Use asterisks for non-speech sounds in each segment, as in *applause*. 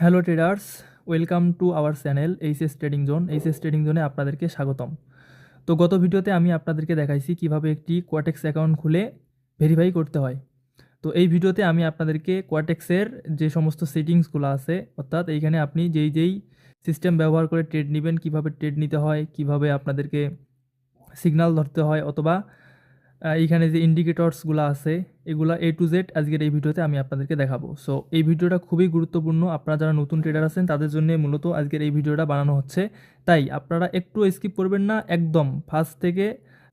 Hello traders, welcome to our channel HS trading zone. HS trading জোনে আপনাদেরকে স্বাগতম। তো গত ভিডিওতে আমি আপনাদেরকে দেখাইছি কীভাবে একটি কোয়াটেক্স অ্যাকাউন্ট খুলে ভেরিফাই করতে হয়। তো এই ভিডিওতে আমি আপনাদেরকে কোয়াটেক্সের যে সমস্ত সেটিংসগুলো আছে, অর্থাৎ এইখানে আপনি যেই যেই সিস্টেম ব্যবহার করে ট্রেড নেবেন, কীভাবে ট্রেড নিতে হয়, কীভাবে আপনাদেরকে সিগন্যাল ধরতে হয়, অথবা এইখানে যে ইন্ডিকেটরসগুলো আছে, এগুলা এ টু জেড আজকের এই ভিডিওতে আমি আপনাদেরকে দেখাবো। সো এই ভিডিওটা খুবই গুরুত্বপূর্ণ। আপনারা যারা নতুন ট্রেডার আছেন, তাদের জন্য মূলত আজকের এই ভিডিওটা বানানো হচ্ছে। তাই আপনারা একটু স্কিপ করবেন না, একদম ফার্স্ট থেকে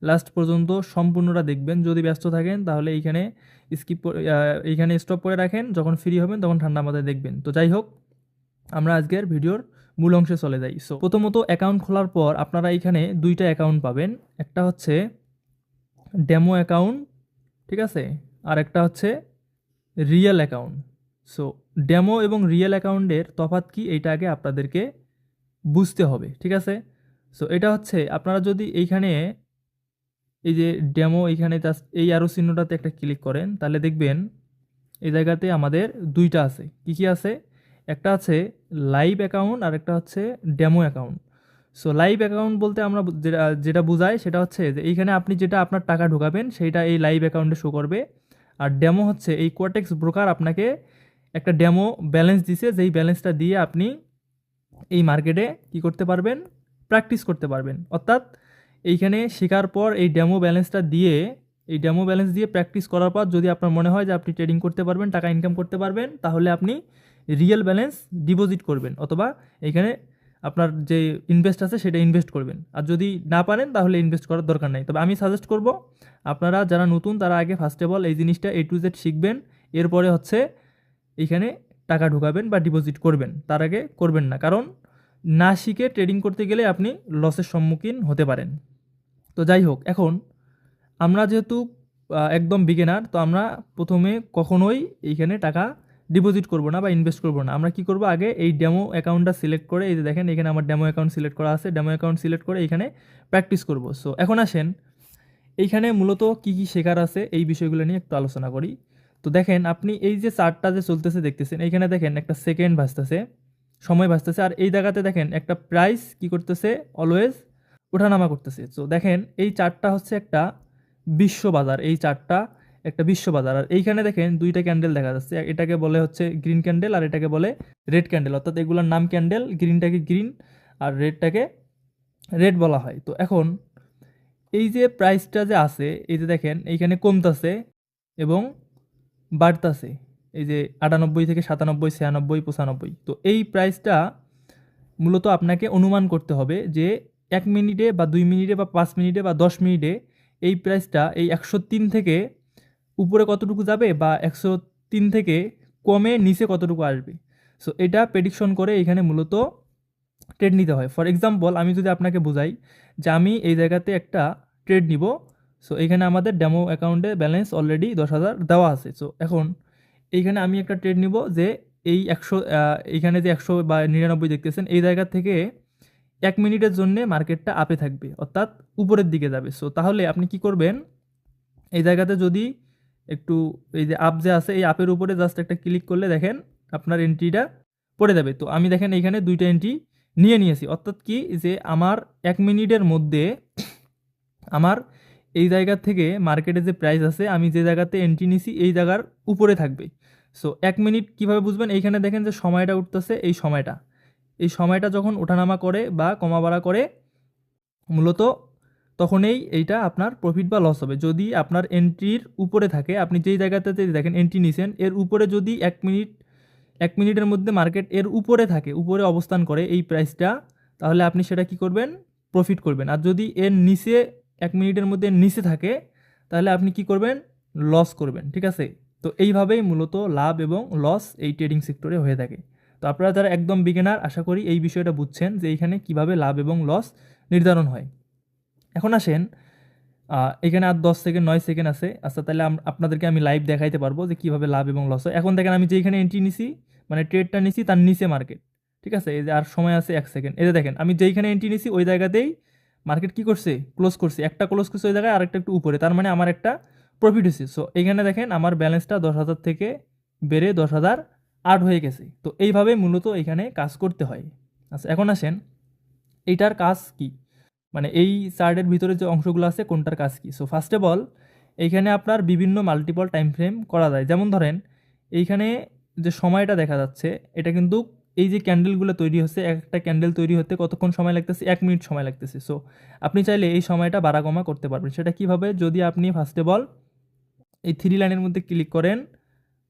লাস্ট পর্যন্ত সম্পূর্ণটা দেখবেন। যদি ব্যস্ত থাকেন, তাহলে এইখানে স্কিপ এইখানে স্টপ করে রাখেন। যখন ফ্রি হবেন, তখন ঠান্ডা মাথায় দেখবেন। তো যাই হোক, আমরা আজকের ভিডিওর মূল অংশে চলে যাই। সো প্রথমত অ্যাকাউন্ট খোলার পর আপনারা এইখানে দুইটা অ্যাকাউন্ট পাবেন। একটা হচ্ছে ডেমো অ্যাকাউন্ট ঠিক আছে? আর একটা হচ্ছে রিয়েল অ্যাকাউন্ট সো ডেমো এবং রিয়েল অ্যাকাউন্টের তফাৎ কি? এইটা আগে আপনাদেরকে বুঝতে হবে, ঠিক আছে? সো এটা হচ্ছে আপনারা যদি এইখানে এই যে ডেমো এইখানে এই আরও চিহ্নটাতে একটা ক্লিক করেন, তাহলে দেখবেন এই জায়গাতে আমাদের দুইটা আছে। কি কি আছে? একটা আছে লাইভ অ্যাকাউন্ট আর একটা হচ্ছে demo account so live account বলতে আমরা যেটা বোঝাই সেটা হচ্ছে যে এইখানে আপনি যেটা আপনার টাকা ঢোকাবেন সেইটা এই লাইভ অ্যাকাউন্টে শো করবে। আর ডেমো হচ্ছে এই কোয়াটেক্স ব্রোকার আপনাকে একটা ডেমো ব্যালেন্স দিছে, যেই ব্যালেন্সটা দিয়ে আপনি এই মার্কেটে কি করতে পারবেন? প্র্যাকটিস করতে পারবেন। অর্থাৎ এইখানে শেখার পর এই ডেমো ব্যালেন্সটা দিয়ে, এই ডেমো ব্যালেন্স দিয়ে প্র্যাকটিস করার পর যদি আপনার মনে হয় যে আপনি ট্রেডিং করতে পারবেন, টাকা ইনকাম করতে পারবেন, তাহলে আপনি রিয়েল ব্যালেন্স ডিপোজিট করবেন। অথবা এইখানে আপনার যে ইনভেস্ট আছে সেটা ইনভেস্ট করবেন। আর যদি না পারেন তাহলে ইনভেস্ট করার দরকার নেই। তবে আমি সাজেস্ট করব, আপনারা যারা নতুন তারা আগে ফার্স্ট অফ অল এই জিনিসটা এ টু জেড শিখবেন, এরপরে হচ্ছে এইখানে টাকা ঢুকাবেন বা ডিপোজিট করবেন। তার আগে করবেন না। কারণ না শিখে ট্রেডিং করতে গেলে আপনি লসের সম্মুখীন হতে পারেন। তো যাই হোক, এখন আমরা যেহেতু একদম বিগেনার তো আমরা প্রথমে কখনোই এইখানে টাকা ডিপোজিট করব না বা ইনভেস্ট করব না। আমরা কি করব? আগে এই ডেমো অ্যাকাউন্টটা সিলেক্ট করে, এই যে দেখেন, এখানে আমার ডেমো অ্যাকাউন্ট সিলেক্ট করা আছে। ডেমো অ্যাকাউন্ট সিলেক্ট করে এখানে প্র্যাকটিস করব। সো এখন আসেন, এইখানে মূলত কি কি শেখার আছে এই বিষয়গুলো নিয়ে একটু আলোচনা করি। তো দেখেন, আপনি এই যে চার্টটা যে চলতেছে দেখতেছেন, এইখানে দেখেন একটা সেকেন্ড ভাসতেছে, সময় ভাসতেছে। আর এই জায়গাতে দেখেন, একটা প্রাইস কি করতেছে? অলওয়েজ ওঠানামা করতেছে। তো দেখেন, এই চার্টটা হচ্ছে একটা বিশ্ব বাজার। এই চার্টটা একটা বিশ্ব বাজার। আর এইখানে দেখেন দুইটা ক্যান্ডেল দেখা যাচ্ছে। এটাকে বলে হচ্ছে গ্রিন ক্যান্ডেল আর এটাকে বলে রেড ক্যান্ডেল অর্থাৎ এগুলোর নাম ক্যান্ডেল গ্রিনটাকে গ্রিন আর রেডটাকে রেড বলা হয়। তো এখন এই যে প্রাইসটা যে আছে, এই যে দেখেন এইখানে কমতাছে এবং বাড়তাছে। এই যে আটানব্বই থেকে সাতানব্বই, ছিয়ানব্বই, পঁচানব্বই। তো এই প্রাইসটা মূলত আপনাকে অনুমান করতে হবে যে এক মিনিটে বা দুই মিনিটে বা পাঁচ মিনিটে বা দশ মিনিটে এই প্রাইসটা এই একশো তিন থেকে উপরে কতটুকু যাবে বা একশো তিন থেকে কমে নিচে কতটুকু আসবে। সো এটা প্রেডিকশন করে এখানে মূলত ট্রেড নিতে হয়। ফর এক্সাম্পল আমি যদি আপনাকে বোঝাই যে আমি এই জায়গাতে একটা ট্রেড নিব সো এখানে আমাদের ডেমো অ্যাকাউন্টে ব্যালেন্স অলরেডি দশ হাজার দেওয়া আছে। সো এখন এইখানে আমি একটা ট্রেড নিব যে এই একশো এইখানে যে একশো বা নিরানব্বই দেখতেছেন, এই জায়গা থেকে এক মিনিটের জন্য মার্কেটটা আপে থাকবে, অর্থাৎ উপরের দিকে যাবে। সো তাহলে আপনি কি করবেন? এই জায়গাতে যদি একটু এই যে আপ যে আছে, এই আপের উপরে জাস্ট একটা ক্লিক করলে দেখেন আপনার এন্ট্রিটা পড়ে যাবে। তো আমি দেখেন এইখানে দুইটা এন্ট্রি নিয়ে নিয়েছি। অর্থাৎ কি, যে আমার এক মিনিটের মধ্যে আমার এই জায়গা থেকে মার্কেটে যে প্রাইস আছে, আমি যে জায়গাতে এন্ট্রি নিছি, এই জায়গার উপরে থাকবে। সো এক মিনিট কীভাবে বুঝবেন? এইখানে দেখেন যে সময়টা উঠতেছে, এই সময়টা। এই সময়টা যখন ওঠানামা করে বা কমা বাড়া করে, মূলত তখনই এইটা আপনার প্রফিট বা লস হবে। যদি আপনার এন্ট্রির উপরে থাকে, আপনি যেই জায়গাতে দেখেন এন্ট্রি নিছেন, এর উপরে যদি এক মিনিট এক মিনিটের মধ্যে মার্কেট এর উপরে থাকে, উপরে অবস্থান করে এই প্রাইসটা তাহলে আপনি সেটা কি করবেন? প্রফিট করবেন। আর যদি এর নিচে এক মিনিটের মধ্যে নিচে থাকে, তাহলে আপনি কি করবেন? লস করবেন, ঠিক আছে? তো এইভাবেই মূলত লাভ এবং লস এই ট্রেডিং সেক্টরে হয়ে থাকে। তো আপনারা যারা একদম বিগিনার আশা করি এই বিষয়টা বুঝছেন যে এইখানে কীভাবে লাভ এবং লস নির্ধারণ হয়। এখন আসেন এখানে আর দশ সেকেন্ড নয় সেকেন্ড আছে। আচ্ছা তাহলে আপনাদেরকে আমি লাইভ দেখাইতে পারব যে কীভাবে লাভ এবং লস হয়। এখন দেখেন, আমি যেখানে এন্ট্রি নিছি মানে ট্রেডটা নিছি, তার নিচে মার্কেট ঠিক আছে? এই যে আর সময় আছে এক সেকেন্ড এই যে দেখেন, আমি যেইখানে এন্ট্রি নিছি, ওই জায়গাতেই মার্কেট কি করছে? ক্লোজ করছে। একটা ক্লোজ করছে ওই জায়গায়, আরেকটা একটু উপরে। তার মানে আমার একটা প্রফিট হয়েছে। সো এখানে দেখেন, আমার ব্যালেন্সটা দশ হাজার থেকে বেড়ে দশ হাজার আট হয়ে গেছে। তো এইভাবে মূলত এখানে কাজ করতে হয়। আচ্ছা এখন আসেন এইটার কাজ কি? মানে এই চার্টের ভিতরে যে অংশগুলো আছে, কোনটার কাজ কি? সো ফার্স্ট অফ অল এইখানে আপনার বিভিন্ন মাল্টিপল টাইম ফ্রেম করা যায়। যেমন ধরেন, এইখানে যে সময়টা দেখা যাচ্ছে, এটা কিন্তু এই যে ক্যান্ডেলগুলো তৈরি হচ্ছে একটা ক্যান্ডেল তৈরি হতে কতক্ষণ সময় লাগতেছে? এক মিনিট সময় লাগতেছে। সো আপনি চাইলে এই সময়টা বাড়া কমা করতে পারবেন। সেটা কীভাবে? যদি আপনি ফার্স্ট অফ অল এই থ্রি লাইনের মধ্যে ক্লিক করেন,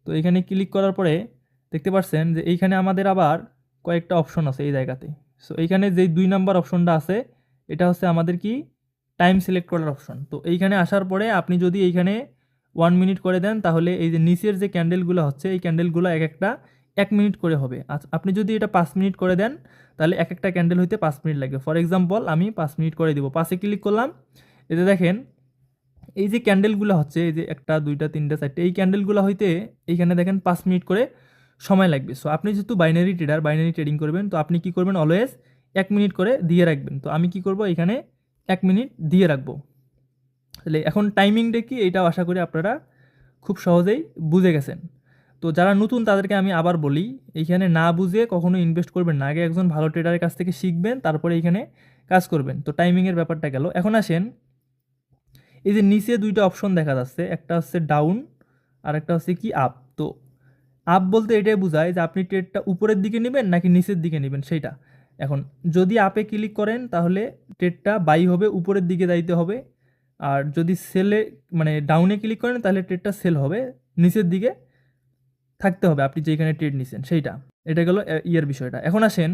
তো এখানে ক্লিক করার পরে দেখতে পাচ্ছেন যে এইখানে আমাদের আবার কয়েকটা অপশন আছে এই জায়গাতে। সো এইখানে যে দুই নাম্বার অপশনটা আছে এটা হচ্ছে আমাদের কি? টাইম সিলেক্ট করার অপশন তো এইখানে আসার পরে আপনি যদি এইখানে ওয়ান মিনিট করে দেন, তাহলে এই যে নিচের যে ক্যান্ডেলগুলো হচ্ছে, এই ক্যান্ডেলগুলো এক একটা এক মিনিট করে হবে। আপনি যদি এটা পাঁচ মিনিট করে দেন, তাহলে এক একটা ক্যান্ডেল হইতে পাঁচ মিনিট লাগবে। ফর এক্সাম্পল আমি পাঁচ মিনিট করে দিব। পাশে ক্লিক করলাম এতে দেখেন, এই যে ক্যান্ডেলগুলো হচ্ছে, এই যে একটা, দুইটা, তিনটা, চারটে, এই ক্যান্ডেলগুলো হইতে এইখানে দেখেন পাঁচ মিনিট করে সময় লাগবে। সো আপনি যেহেতু বাইনারি ট্রেডার বাইনারি ট্রেডিং করবেন, তো আপনি কি করবেন? অলওয়েজ এক মিনিট করে দিয়ে রাখবেন। তো আমি কি করব? এখানে এক মিনিট দিয়ে রাখব। তাহলে এখন টাইমিংটা কি? এইটাও আশা করি আপনারা খুব সহজেই বুঝে গেছেন। তো যারা নতুন, তাদেরকে আমি আবার বলি এইখানে না বুঝে কখনো ইনভেস্ট করবেন না। আগে একজন ভালো ট্রেডারের কাছ থেকে শিখবেন, তারপরে এইখানে কাজ করবেন। তো টাইমিংয়ের ব্যাপারটা গেল। এখন আসেন, এই যে নিচে দুইটা অপশন দেখা যাচ্ছে। একটা হচ্ছে ডাউন আর একটা হচ্ছে কি আপ তো আপ বলতে এটাই বোঝায় যে আপনি ট্রেডটা উপরের দিকে নেবেন নাকি নিচের দিকে নেবেন, সেইটা। এখন যদি আপে ক্লিক করেন, তাহলে ট্রেডটা বাই হবে, উপরের দিকে যাইতে হবে। আর যদি সেলে মানে ডাউনে ক্লিক করেন, তাহলে ট্রেডটা সেল হবে। নিচের দিকে থাকতে হবে, আপনি যেখানে ট্রেড নিছেন, সেইটা। এটা গেল ইয়ের বিষয়টা। এখন আসেন,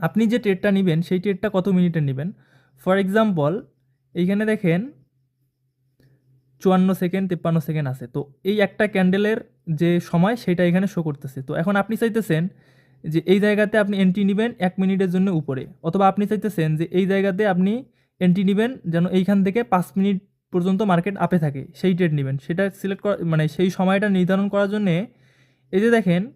আপনি যে ট্রেডটা নেবেন, সেই ট্রেডটা কত মিনিটের নেবেন? ফর এক্সাম্পল এইখানে দেখেন, চুয়ান্ন সেকেন্ড তেপ্পান্ন সেকেন্ড আছে। তো এই একটা ক্যান্ডেলের যে সময়, সেটা এখানে শো করতেছে। তো এখন আপনি চাইতেছেন যে এই জায়গাতে আপনি এন্ট্রি নেবেন এক মিনিটের জন্য উপরে। অথবা আপনি চাইতেছেন যে এই জায়গাতে আপনি এন্ট্রি নেবেন যেন এইখান থেকে পাঁচ মিনিট পর্যন্ত মার্কেট আপে থাকে, সেই ট্রেড নেবেন। সেটা সিলেক্ট করা মানে সেই সময়টা নির্ধারণ করার জন্যে এই যে দেখেন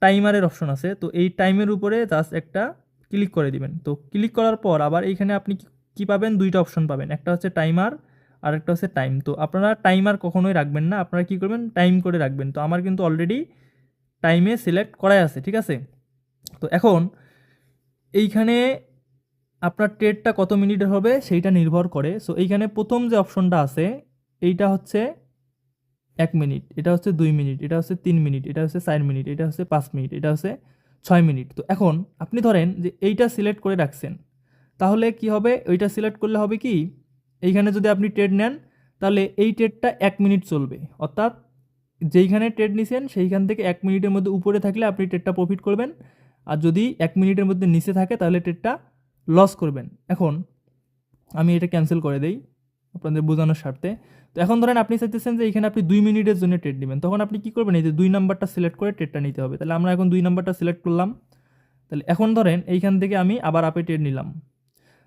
টাইমারের অপশন আছে, তো এই টাইমের উপরে জাস্ট একটা ক্লিক করে দিবেন। তো ক্লিক করার পর আবার এইখানে আপনি কি- পাবেন? দুইটা অপশন পাবেন। একটা হচ্ছে টাইমার আর একটা হচ্ছে টাইম তো আপনারা টাইমার কখনোই রাখবেন না, আপনারা কি করবেন? টাইম করে রাখবেন। তো আমার কিন্তু অলরেডি টাইমে সিলেক্ট করাই আছে, ঠিক আছে? তো এখন এইখানে আপনার ট্রেডটা কত মিনিটের হবে সেইটা নির্ভর করে। সো এইখানে প্রথম যে অপশনটা আছে, এইটা হচ্ছে এক মিনিট, এটা হচ্ছে দুই মিনিট, এটা হচ্ছে তিন মিনিট, এটা হচ্ছে চার মিনিট, এটা হচ্ছে পাঁচ মিনিট, এটা হচ্ছে ছয় মিনিট। তো এখন আপনি ধরেন যে এইটা সিলেক্ট করে রাখছেন, তাহলে কি হবে? ওইটা সিলেক্ট করলে হবে কি? এইখানে যদি আপনি ট্রেড নেন, তাহলে এই ট্রেডটা এক মিনিট চলবে। অর্থাৎ যেইখানে ট্রেড নিছেন, সেইখান থেকে এক মিনিটের মধ্যে উপরে থাকলে আপনি ট্রেডটা প্রফিট করবেন। আর যদি এক মিনিটের মধ্যে নিচে থাকে, তাহলে ট্রেডটা লস করবেন। এখন আমি এটা ক্যান্সেল করে দেই আপনাদের বোঝানোর স্বার্থে। তো এখন ধরেন আপনি চাইতেছেন যে এখানে আপনি দুই মিনিটের জন্য ট্রেড নেবেন। তখন আপনি কী করবেন? এই যে দুই নাম্বারটা সিলেক্ট করে ট্রেডটা নিতে হবে। তাহলে আমরা এখন দুই নাম্বারটা সিলেক্ট করলাম। তাহলে এখন ধরেন এইখান থেকে আমি আবার আপে ট্রেড নিলাম।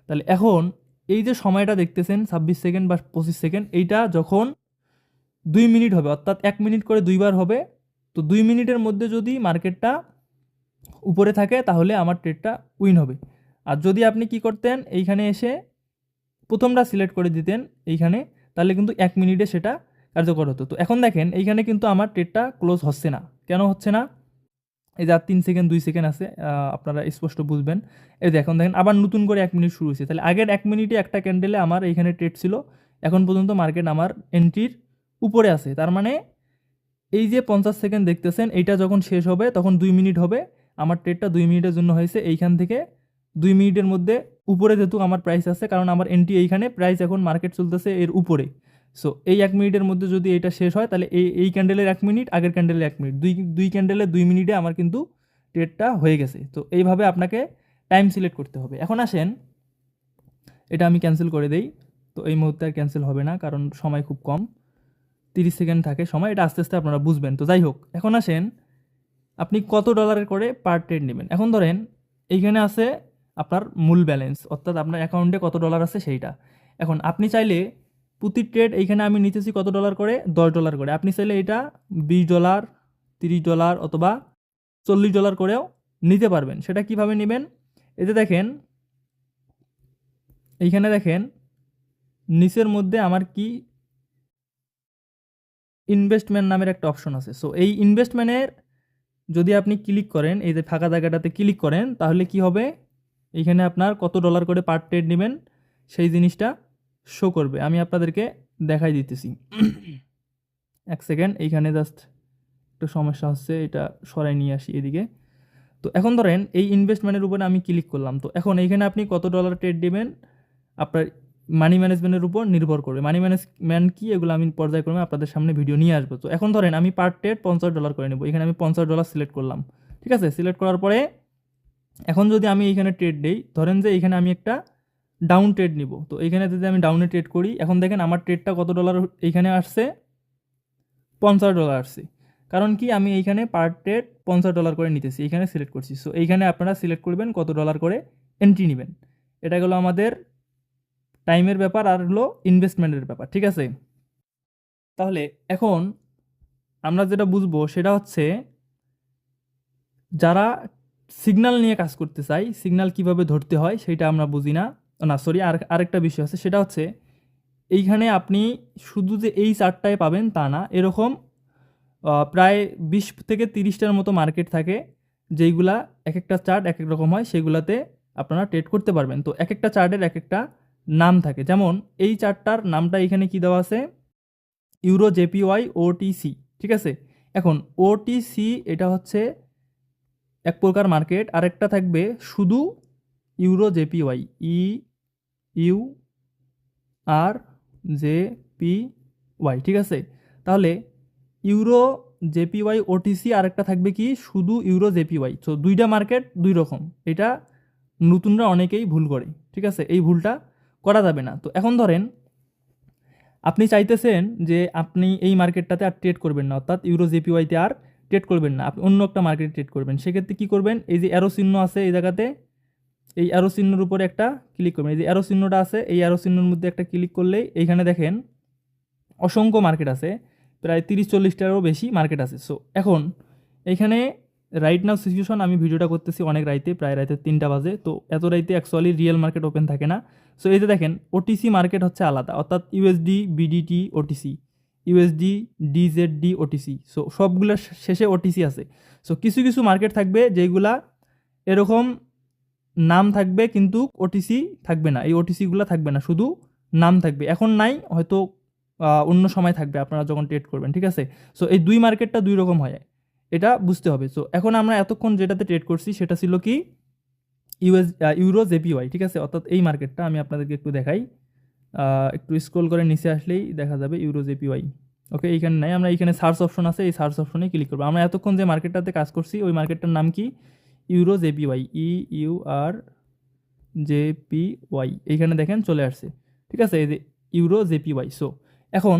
তাহলে এখন এই যে সময়টা দেখতেছেন, ছাব্বিশ সেকেন্ড বা পঁচিশ সেকেন্ড, এইটা যখন দুই মিনিট হবে, অর্থাৎ এক মিনিট করে দুইবার হবে। তো দুই মিনিটের মধ্যে যদি মার্কেটটা উপরে থাকে, তাহলে আমার ট্রেডটা উইন হবে। আর যদি আপনি কি করতেন, এইখানে এসে প্রথমটা সিলেক্ট করে দিতেন এইখানে, তাহলে কিন্তু এক মিনিটে সেটা কার্যকর হতো। তো এখন দেখেন, এইখানে কিন্তু আমার ট্রেডটা ক্লোজ হচ্ছে না। কেন হচ্ছে না? এই যে আর তিন সেকেন্ড দুই সেকেন্ড আছে আপনারা স্পষ্ট বুঝবেন। এই যে এখন দেখেন, আবার নতুন করে এক মিনিট শুরু হয়েছে। তাহলে আগের এক মিনিটে একটা ক্যান্ডেলে আমার এইখানে ট্রেড ছিল। এখন পর্যন্ত মার্কেট আমার এন্ট্রির উপরে আছে। তার মানে এই যে পঞ্চাশ সেকেন্ড দেখতেছেন, এইটা যখন শেষ হবে, তখন দুই মিনিট হবে। আমার ট্রেডটা দুই মিনিটের জন্য হয়েছে। এইখান থেকে দুই মিনিটের মধ্যে উপরে যেহেতু আমার প্রাইস আছে, কারণ আমার এন্ট্রি এইখানে প্রাইস এখন মার্কেট চলতেছে এর উপরে। সো এই এক মিনিটের মধ্যে যদি এটা শেষ হয়, তাহলে এই এই ক্যান্ডেলের এক মিনিট, আগের ক্যান্ডেলের এক মিনিট। দুই দুই ক্যান্ডেলের দুই মিনিটে আমার কিন্তু ট্রেডটা হয়ে গেছে। তো এইভাবে আপনাকে টাইম সিলেক্ট করতে হবে। এখন আসেন, এটা আমি ক্যান্সেল করে দেই। তো এই মুহূর্তে আর ক্যান্সেল হবে না, কারণ সময় খুব কম। তিরিশ সেকেন্ড থাকে, সময়, এটা আস্তে আস্তে আপনারা বুঝবেন। তো যাই হোক, এখন আসেন, আপনি কত ডলারের করে পার ট্রেড নেবেন? এখন ধরেন, এইখানে আছে আপনার মূল ব্যালেন্স অর্থাৎ আপনার অ্যাকাউন্টে কত ডলার আছে সেইটা। এখন আপনি চাইলে প্রতি ট্রেড এইখানে আমি নিতেছি কত ডলার করে? দশ ডলার করে। আপনি চাইলে এটা বিশ ডলার তিরিশ ডলার অথবা চল্লিশ ডলার করেও নিতে পারবেন। সেটা কীভাবে নেবেন? এতে দেখেন, এইখানে দেখেন, নিচের মধ্যে আমার কি ইনভেস্টমেন্ট নামের একটা অপশন আছে। সো এই ইনভেস্টমেন্টের যদি আপনি ক্লিক করেন, এই যে ফাঁকা জায়গাটাতে ক্লিক করেন, তাহলে কি হবে? এইখানে আপনার কত ডলার করে পার ট্রেড নেবেন, সেই জিনিসটা শো করবে। আমি আপনাদেরকে দেখাই দিতেছি। *coughs* এক সেকেন্ড এইখানে জাস্ট একটু সমস্যা হচ্ছে, এটা সরাই নিয়ে আসি এদিকে। তো এখন ধরেন, এই ইনভেস্টমেন্টের উপরে আমি ক্লিক করলাম। তো এখন এইখানে আপনি কত ডলার ট্রেড দেবেন আপনার মানি ম্যানেজমেন্টের উপর নির্ভর করবে। মানি ম্যানেজমেন্ট কি, এগুলো আমি পর্যায়ক্রমে আপনাদের সামনে ভিডিও নিয়ে আসব। তো এখন ধরেন আমি পার ট্রেড পঞ্চাশ ডলার করে নেব। এখানে আমি পঞ্চাশ ডলার সিলেক্ট করলাম। ঠিক আছে? সিলেক্ট করার পরে এখন যদি আমি এইখানে ট্রেড দেই, ধরেন যে এইখানে আমি একটা ডাউন ট্রেড নিব। তো এইখানে যদি আমি ডাউনে ট্রেড করি, এখন দেখেন আমার ট্রেডটা কত ডলার এইখানে আসছে? পঞ্চাশ ডলার আসছে। কারণ কি? আমি এইখানে পার ট্রেড পঞ্চাশ ডলার করে নিতেছি এইখানে সিলেক্ট করছি। সো এইখানে আপনারা সিলেক্ট করবেন কত ডলার করে এন্ট্রি নেবেন। এটা গেলো আমাদের টাইমের ব্যাপার আর হলো ইনভেস্টমেন্টের ব্যাপার, ঠিক আছে? তাহলে এখন আমরা যেটা বুঝব সেটা হচ্ছে যারা সিগনাল নিয়ে কাজ করতে চাই সিগনাল কীভাবে ধরতে হয় সেটা আমরা বুঝি না। না সরি আর আরেকটা বিষয় আছে, সেটা হচ্ছে এইখানে আপনি শুধু যে এই চারটায় পাবেন তা না, এরকম প্রায় বিশ থেকে তিরিশটার মতো মার্কেট থাকে যেইগুলা এক একটা চার্ট এক এক রকম হয়, সেগুলাতে আপনারা ট্রেড করতে পারবেন। তো এক একটা চার্টের এক একটা নাম থাকে। যেমন, এই চারটার নামটা এখানে কি দেওয়া আছে? ইউরো জেপিওয়াই ওটিসি, ঠিক আছে? এখন, ওটিসি এটা হচ্ছে এক প্রকার মার্কেট, আরেকটা থাকবে শুধু euro JPY, E U R J P Y ঠিক আছে? তাহলে, ইউরো জেপিওয়াই ওটিসি আরেকটা থাকবে কি? শুধু ইউরো জেপিওয়াই। তো দুইটা মার্কেট দুই রকম। এটা নতুনরা অনেকেই ভুল করে, ঠিক আছে? এই ভুলটা করা যাবে না। তো এখন ধরেন, আপনি চাইতেছেন যে আপনি এই মার্কেটটাতে আর ট্রেড করবেন না, অর্থাৎ ইউরো জেপিওয়াইতে আর ট্রেড করবেন না, আপনি অন্য একটা মার্কেটে ট্রেড করবেন। সেক্ষেত্রে কী করবেন? এই যে অ্যারো চিহ্ন আছে এই জায়গাতে, এই অ্যারো চিহ্নের উপরে একটা ক্লিক করবেন। এই যে অ্যারো চিহ্নটা আছে, এই অ্যারো চিহ্নের মধ্যে একটা ক্লিক করলেই এইখানে দেখেন অসংখ্য মার্কেট আছে, প্রায় তিরিশ চল্লিশটারও বেশি মার্কেট আছে। সো এখন এইখানে রাইট নাও সিচুয়েশন আমি ভিডিওটা করতেছি অনেক রাইতে, প্রায় রাইতে তিনটা বাজে। তো এত রাইতে অ্যাকচুয়ালি রিয়েল মার্কেট ওপেন থাকে না। সো এই যে দেখেন ওটিসি মার্কেট হচ্ছে আলাদা। অর্থাৎ USD BDT OTC USD DZD OTC so সবগুলোর শেষে ওটিসি আছে। সো কিছু কিছু মার্কেট থাকবে যেগুলা এরকম নাম থাকবে কিন্তু ওটিসি থাকবে না। এই ওটিসিগুলো থাকবে না, শুধু নাম থাকবে। এখন নাই, হয়তো অন্য সময় থাকবে আপনারা যখন ট্রেড করবেন, ঠিক আছে? সো এই দুই মার্কেটটা দুই রকম হয়। এটা বুঝতে হবে। সো এখন আমরা এতক্ষণ যেটাতে ট্রেড করছি সেটা ছিল কি? ইউএস ইউরো জেপিওয়াই ঠিক আছে? অর্থাৎ এই মার্কেটটা আমি আপনাদেরকে একটু দেখাই। একটু স্ক্রোল করে নিচে আসলেই দেখা যাবে ইউরো জেপিওয়াই ওকে এইখানে নাই। আমরা এইখানে সার্চ অপশন আছে, এই সার্চ অপশনে ক্লিক করব। আমরা এতক্ষণ যে মার্কেটটাতে কাজ করছি, ওই মার্কেটটার নাম কি? Euro JPY E U R J P Y এইখানে দেখেন চলে আসছে। ঠিক আছে? এই যে ইউরো জেপিওয়াই সো এখন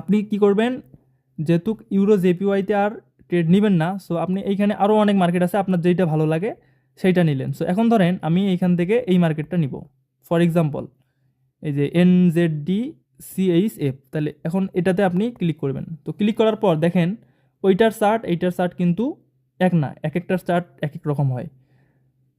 আপনি কি করবেন? যেহেতু ইউরো জেপিওয়াইতে আর ট্রেড নেবেন না সো আপনি এইখানে আরও অনেক মার্কেট আছে, আপনার যেইটা ভালো লাগে সেইটা নিলেন। সো এখন ধরেন আমি এইখান থেকে এই মার্কেটটা নিব। ফর এক্সাম্পল এই যে N Z D C H F তাহলে এখন এটাতে আপনি ক্লিক করবেন। তো ক্লিক করার পর দেখেন, ওইটার চার্ট এইটার চার্ট কিন্তু এক না এক একটার চার্ট এক এক রকম হয়।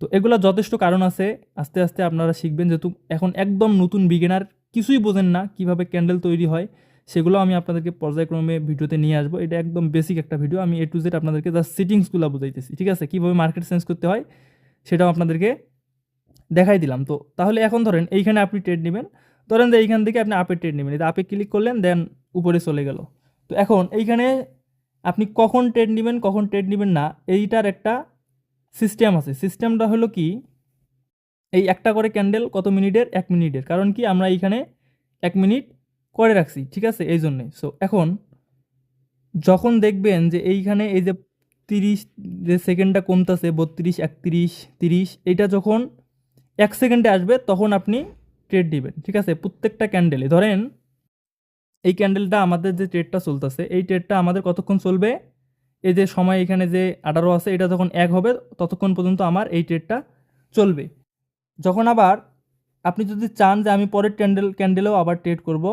তো এগুলো যথেষ্ট কারণ আছে, আস্তে আস্তে আপনারা শিখবেন যেহেতু এখন একদম নতুন বিগিনার কিছুই বোঝেন না কীভাবে ক্যান্ডেল তৈরি হয়। সেগুলো আমি আপনাদেরকে পর্যায়ক্রমে ভিডিওতে নিয়ে আসব। এটা একদম বেসিক একটা ভিডিও আমি এ টু জেড আপনাদেরকে জাস্ট সিটিংসগুলো বোঝাইতেছি। ঠিক আছে? কীভাবে মার্কেট চেঞ্জ করতে হয় সেটাও আপনাদেরকে দেখাই দিলাম। তো তাহলে এখন ধরেন এইখানে আপনি ট্রেড নেবেন। ধরেন যে এইখান থেকে আপনি আপে ট্রেড নেবেন। আপে ক্লিক করলেন দেন উপরে চলে গেল। তো এখন এইখানে আপনি কখন ট্রেড নেবেন, কখন ট্রেড নেবেন না, এইটার একটা সিস্টেম আছে। সিস্টেমটা হলো কি? এই একটা করে ক্যান্ডেল কত মিনিটের? এক মিনিটের। কারণ কি? আমরা এইখানে এক মিনিট করে রাখছি, ঠিক আছে? এই জন্যে। সো এখন যখন দেখবেন যে এইখানে এই যে তিরিশ যে সেকেন্ডটা কমতেছে, বত্রিশ, একত্রিশ, তিরিশ এইটা যখন এক সেকেন্ডে আসবে, তখন আপনি ট্রেড দিবেন, ঠিক আছে? প্রত্যেকটা ক্যান্ডেলে ধরেন এই ক্যান্ডেলটা আমাদের যে ট্রেডটা চলতেছে, এই ট্রেডটা আমাদের কতক্ষণ চলবে? এই যে সময় এখানে যে আঠারো আছে, এটা যখন এক হবে, ততক্ষণ পর্যন্ত আমার এই ট্রেডটা চলবে। যখন আবার আপনি যদি চান যে আমি পরের ক্যান্ডেল ক্যান্ডেলেও আবার ট্রেড করব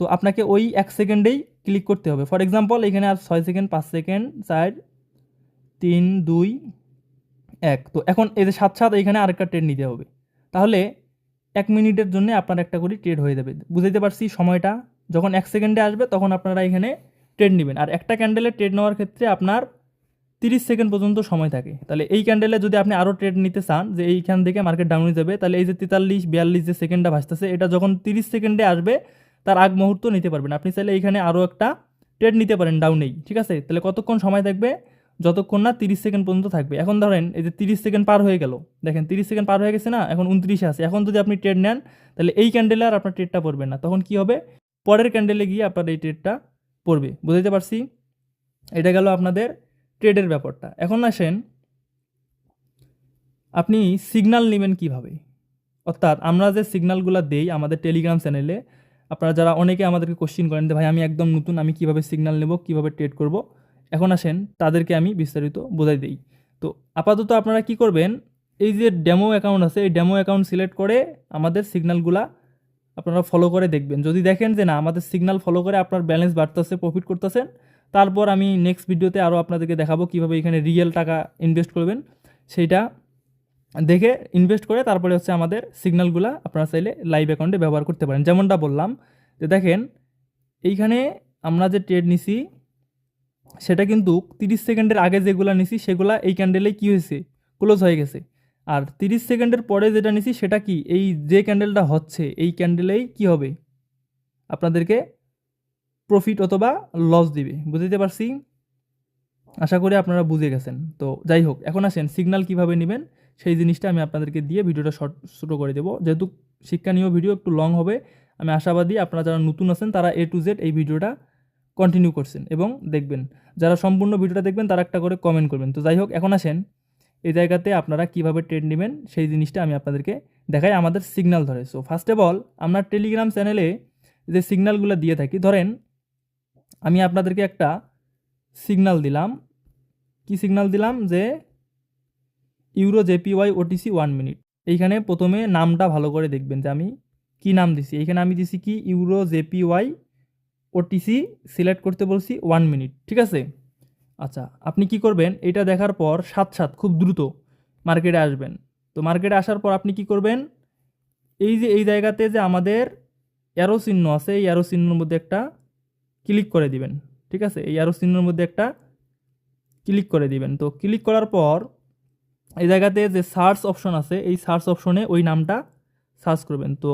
তো আপনাকে ওই এক সেকেন্ডেই ক্লিক করতে হবে। ফর এক্সাম্পল এখানে আর ছয় সেকেন্ড, পাঁচ সেকেন্ড, চার, তিন, দুই, এক। তো এখন এই যে সাত সাত, এখানে আরেকটা ট্রেড নিতে হবে। তাহলে এক মিনিটের জন্য আপনার একটা করে ট্রেড হয়ে যাবে। বুঝাইতে পারছি সময়টা? যখন এক সেকেন্ডে আসবে, তখন আপনারা এখানে ট্রেড নেবেন। আর একটা ক্যান্ডেলে ট্রেড নেওয়ার ক্ষেত্রে আপনার তিরিশ সেকেন্ড পর্যন্ত সময় থাকে। তাহলে এই ক্যান্ডেলে যদি আপনি আরও ট্রেড নিতে চান, যে এইখান থেকে মার্কেট ডাউনে যাবে, তাহলে এই যে তেতাল্লিশ, বিয়াল্লিশ যে সেকেন্ডটা ভাসতেছে, এটা যখন তিরিশ সেকেন্ডে আসবে তার আগ মুহূর্ত নিতে পারবেন। আপনি চাইলে এখানে আরও একটা ট্রেড নিতে পারেন ডাউনেই ঠিক আছে? তাহলে কতক্ষণ সময় থাকবে? যতক্ষণ না তিরিশ সেকেন্ড পর্যন্ত থাকবে। এখন ধরেন এই যে তিরিশ সেকেন্ড পার হয়ে গেল, দেখেন তিরিশ সেকেন্ড পার হয়ে গেছে না? এখন উনত্রিশে আছে। এখন যদি আপনি ট্রেড নেন, তাহলে এই ক্যান্ডেলে আর আপনার ট্রেডটা পড়বে না। তখন কি হবে? পরের ক্যান্ডেলে গিয়ে আপনার এই ট্রেডটা পড়বে। বুঝতে পারছি? এটা গেল আপনাদের ট্রেডের ব্যাপারটা। এখন আসেন, আপনি সিগনাল নেবেন কীভাবে? অর্থাৎ আমরা যে সিগন্যালগুলো দেই আমাদের টেলিগ্রাম চ্যানেলে আপনারা যারা অনেকে আমাদেরকে কোশ্চিন করেন যে, ভাই, আমি একদম নতুন, আমি কীভাবে সিগন্যাল নেব, কীভাবে ট্রেড করব? এখন আসেন, তাদেরকে আমি বিস্তারিত বোঝাই দিই। তো আপাতত আপনারা কি করবেন, এই যে ডেমো অ্যাকাউন্ট আছে, এই ডেমো অ্যাকাউন্ট সিলেক্ট করে আমাদের সিগন্যালগুলা আপনারা ফলো করে দেখবেন। যদি দেখেন যে না, আমাদের সিগন্যাল ফলো করে আপনার ব্যালেন্স বাড়তেছে প্রফিট করতেছেন তারপর আমি নেক্সট ভিডিওতে আরও আপনাদেরকে দেখাবো কীভাবে এখানে রিয়েল টাকা ইনভেস্ট করবেন। সেইটা দেখে ইনভেস্ট করে তারপরে হচ্ছে আমাদের সিগন্যালগুলো আপনারা চাইলে লাইভ অ্যাকাউন্টে ব্যবহার করতে পারেন। যেমনটা বললাম যে দেখেন, এইখানে আমরা যে ট্রেড নিছি, সেটা কিন্তু তিরিশ সেকেন্ডের আগে যেগুলো নিছি, সেগুলো এই ক্যান্ডেলে কী হয়েছে? ক্লোজ হয়ে গেছে। আর তিরিশ সেকেন্ডের পরে যেটা নিছি, সেটা কি? এই যে ক্যান্ডেলটা হচ্ছে, এই ক্যান্ডেলেই কি হবে? আপনাদেরকে প্রফিট অথবা লস দিবে। বুঝতে পারছি? আশা করি আপনারা বুঝে গেছেন। তো যাই হোক, এখন আসেন সিগন্যাল কীভাবে নেবেন? সেই জিনিসটা আমি আপনাদেরকে দিয়ে ভিডিওটা শর্ট, ছোটো করে দেবো। যেহেতু শিক্ষণীয় ভিডিও একটু লং হবে, আমি আশাবাদী আপনারা যারা নতুন আছেন, তারা এ টু জেড এই ভিডিওটা কন্টিনিউ করছেন এবং দেখবেন। যারা সম্পূর্ণ ভিডিওটা দেখবেন, তারা একটা করে কমেন্ট করবেন। তো যাই হোক, এখন আসেন। এই জায়গাতে আপনারা কীভাবে ট্রেড নেবেন, সেই জিনিসটা আমি আপনাদেরকে দেখাই। আমাদের সিগনাল ধরে। সো ফার্স্ট অফ অল আমরা টেলিগ্রাম চ্যানেলে যে সিগনালগুলো দিয়ে থাকি, ধরেন আমি আপনাদেরকে একটা সিগনাল দিলাম। কি সিগনাল দিলাম? যে euro JPY OTC one minute এইখানে প্রথমে নামটা ভালো করে দেখবেন যে আমি কি নাম দিছি। এইখানে আমি দিছি কি? ইউরো জেপিওয়াই ওটিসি সিলেক্ট করতে বলছি ওয়ান মিনিট ঠিক আছে? আচ্ছা আপনি কি করবেন? এটা দেখার পর সাত সাত, খুব দ্রুত মার্কেটে আসবেন। তো মার্কেটে আসার পর আপনি কি করবেন? এই যে, এই জায়গাতে যে আমাদের অ্যারো চিহ্ন আছে, এই অ্যারো চিহ্নর মধ্যে একটা ক্লিক করে দিবেন, ঠিক আছে? এই অ্যারো চিহ্নর মধ্যে একটা ক্লিক করে দিবেন। তো ক্লিক করার পর এই জায়গাতে যে সার্চ অপশন আছে, এই সার্চ অপশনে ওই নামটা সার্চ করবেন। তো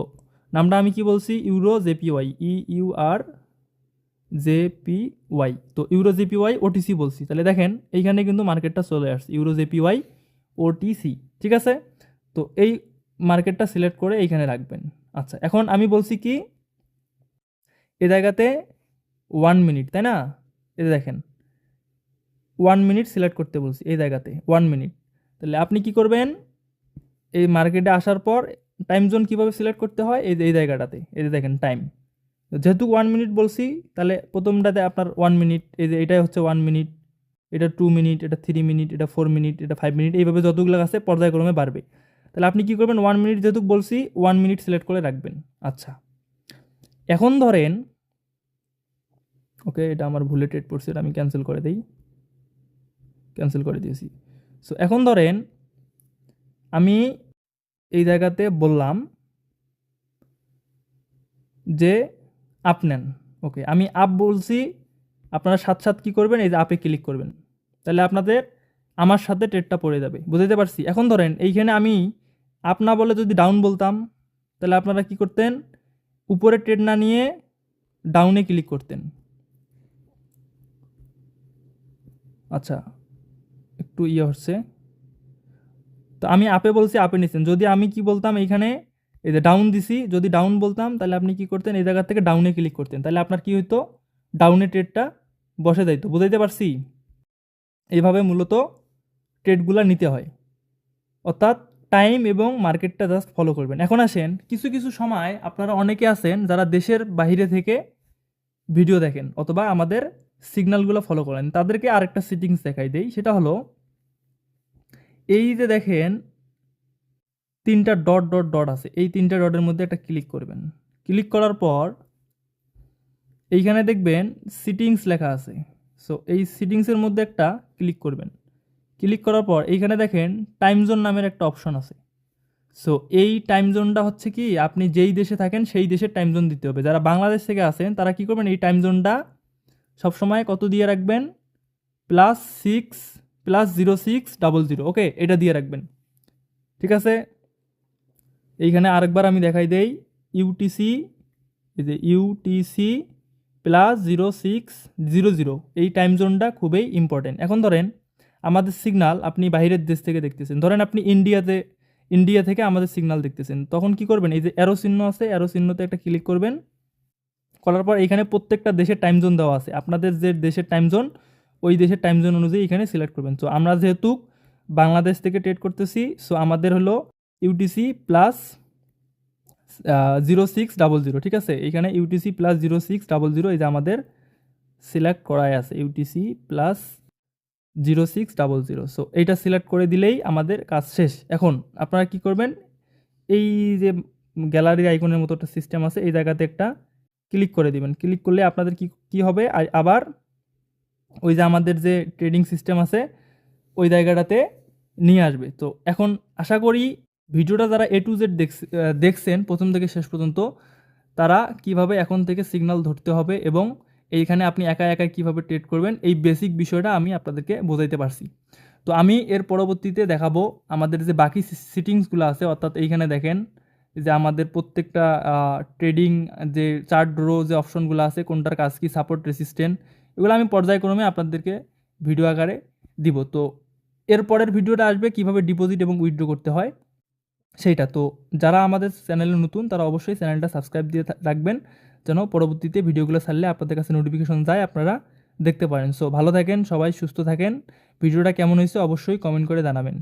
নামটা আমি কি বলছি? Euro JPY E U R J P Y তো euro J P Y OTC বলছি। তাহলে দেখেন, এইখানে কিন্তু মার্কেটটা চলে আসছে। ইউরো জেপি ওয়াই ওটিসি ঠিক আছে? তো এই মার্কেটটা সিলেক্ট করে এইখানে রাখবেন। আচ্ছা এখন আমি বলছি কি, এ জায়গাতে ওয়ান মিনিট তাই না? এটা দেখেন ওয়ান মিনিট সিলেক্ট করতে বলছি, এই জায়গাতে ওয়ান মিনিট তাহলে আপনি কি করবেন? এই মার্কেটে আসার পর টাইম জোন কীভাবে সিলেক্ট করতে হয়? এই এই জায়গাটাতে, এই যে দেখেন টাইম যেহেতু ওয়ান মিনিট বলছি, তাহলে প্রথমটাতে আপনার ওয়ান মিনিট এই যে এটাই হচ্ছে ওয়ান মিনিট এটা টু মিনিট এটা থ্রি মিনিট এটা ফোর মিনিট এটা ফাইভ মিনিট এইভাবে যতগুলো আছে পর্যায়ক্রমে বাড়বে। তাহলে আপনি কী করবেন? ওয়ান মিনিট যেহেতু বলছি ওয়ান মিনিট সিলেক্ট করে রাখবেন। আচ্ছা। এখন ধরেন ওকে এটা আমার ভুলে ট্রেড পড়ছে এটা আমি ক্যান্সেল করে দিই। ক্যান্সেল করে দিয়েছি। সো এখন ধরেন আমি এই জায়গাতে বললাম যে আপ নেন। ওকে আমি আপ বলছি, আপনারা সাথে সাথে কী করবেন? এই যে আপে ক্লিক করবেন। তাহলে আপনাদের আমার সাথে ট্রেডটা পড়ে যাবে। বুঝতে পারছি? এখন ধরেন এইখানে আমি আপ না বলে যদি ডাউন বলতাম, তাহলে আপনারা কি করতেন? উপরে ট্রেড না নিয়ে ডাউনে ক্লিক করতেন। আচ্ছা একটু ইয়ে হচ্ছে তো আমি আপে বলছি, আপে নিচ্ছেন যদি আমি কি বলতাম এইখানে এই যে ডাউন দিছি, যদি ডাউন বলতাম, তাহলে আপনি কি করতেন? এই জায়গা থেকে ডাউনে ক্লিক করতেন। তাহলে আপনার কি হইতো? ডাউনে ট্রেডটা বসে যাইতো। বুঝাইতে পারছি? এইভাবে মূলত ট্রেডগুলো নিতে হয়। অর্থাৎ টাইম এবং মার্কেটটা জাস্ট ফলো করবেন। এখন আসেন, কিছু কিছু সময় আপনারা অনেকে আছেন যারা দেশের বাইরে থেকে ভিডিও দেখেন অথবা আমাদের সিগন্যালগুলো ফলো করেন। তাদেরকে আরেকটা সিটিংস দেখাই দেই। সেটা হলো এই যে দেখেন, তিনটা ডট ডট ডট আছে। এই তিনটা ডটের মধ্যে একটা ক্লিক করবেন। ক্লিক করার পর এইখানে দেখবেন সিটিংস লেখা আছে। সো এই সিটিংসের মধ্যে একটা ক্লিক করবেন। ক্লিক করার পর এইখানে দেখেন টাইম জোন নামের একটা অপশন আছে। সো এই টাইম জোনটা হচ্ছে কি, আপনি যেই দেশে থাকেন সেই দেশের টাইম জোন দিতে হবে। যারা বাংলাদেশ থেকে আসেন তারা কি করবেন? এই টাইম জোনটা সবসময় কত দিয়ে রাখবেন? Plus six plus zero six double zero okay এটা দিয়ে রাখবেন। ঠিক আছে? এইখানে আরেকবার আমি দেখাই দেই ইউটিসি এই যে UTC plus zero six zero zero এই টাইম জোনটা খুবই ইম্পর্টেন্ট এখন ধরেন, আমাদের সিগনাল আপনি বাইরের দেশ থেকে দেখতেছেন। ধরেন আপনি ইন্ডিয়াতে ইন্ডিয়া থেকে আমাদের সিগনাল দেখতেছেন। তখন কি করবেন? এই যে অ্যারো চিহ্ন আছে অ্যারো চিহ্নতে একটা ক্লিক করবেন। করার পর এখানে প্রত্যেকটা দেশের টাইম জোন দেওয়া আছে। আপনাদের যে দেশের টাইম জোন ওই দেশের টাইম জোন অনুযায়ী এখানে সিলেক্ট করবেন। তো আমরা যেহেতু বাংলাদেশ থেকে ট্রেড করতেছি সো আমাদের হলো UTC plus zero six double zero ঠিক আছে? এখানে UTC plus zero six double zero এই যে আমাদের সিলেক্ট করাই আছে UTC plus zero six double zero so এইটা সিলেক্ট করে দিলেই আমাদের কাজ শেষ। এখন আপনারা কি করবেন? এই যে গ্যালারি আইকনের মতো একটা সিস্টেম আছে, এই জায়গাতে একটা ক্লিক করে দিবেন। ক্লিক করলে আপনাদের কি, কী হবে? আবার ওই যে আমাদের যে ট্রেডিং সিস্টেম আছে, ওই জায়গাটাতে নিয়ে আসবে। তো এখন আশা করি ভিডিওটা যারা এ টু জেড দেখছেন, প্রথম থেকে শেষ পর্যন্ত, তারা কীভাবে এখন থেকে সিগন্যাল ধরতে হবে এবং এইখানে আপনি একা একা কীভাবে ট্রেড করবেন, এই বেসিক বিষয়টা আমি আপনাদেরকে বোঝাইতে পারছি। তো আমি এর পরবর্তীতে দেখাবো আমাদের যে বাকি সিটিংসগুলো আছে, অর্থাৎ এইখানে দেখেন যে আমাদের প্রত্যেকটা ট্রেডিং যে চার্ট ড্রো যে অপশনগুলো আছে, কোনটার কাজ কি সাপোর্ট রেসিস্ট্যান্ট এগুলো আমি পর্যায়ক্রমে আপনাদেরকে ভিডিও আকারে দিব। তো এরপরের ভিডিওটা আসবে কীভাবে ডিপোজিট এবং উইথড্র করতে হয় সেইটা। তো যারা আমাদের চ্যানেলে নতুন, তারা অবশ্যই চ্যানেলটা সাবস্ক্রাইব দিয়ে রাখবেন, যেন পরবর্তীতে ভিডিওগুলো ছাড়লে আপনাদের কাছে নোটিফিকেশন যায়, আপনারা দেখতে পারেন। সো ভালো থাকেন, সবাই সুস্থ থাকেন। ভিডিওটা কেমন হয়েছে অবশ্যই কমেন্ট করে জানাবেন।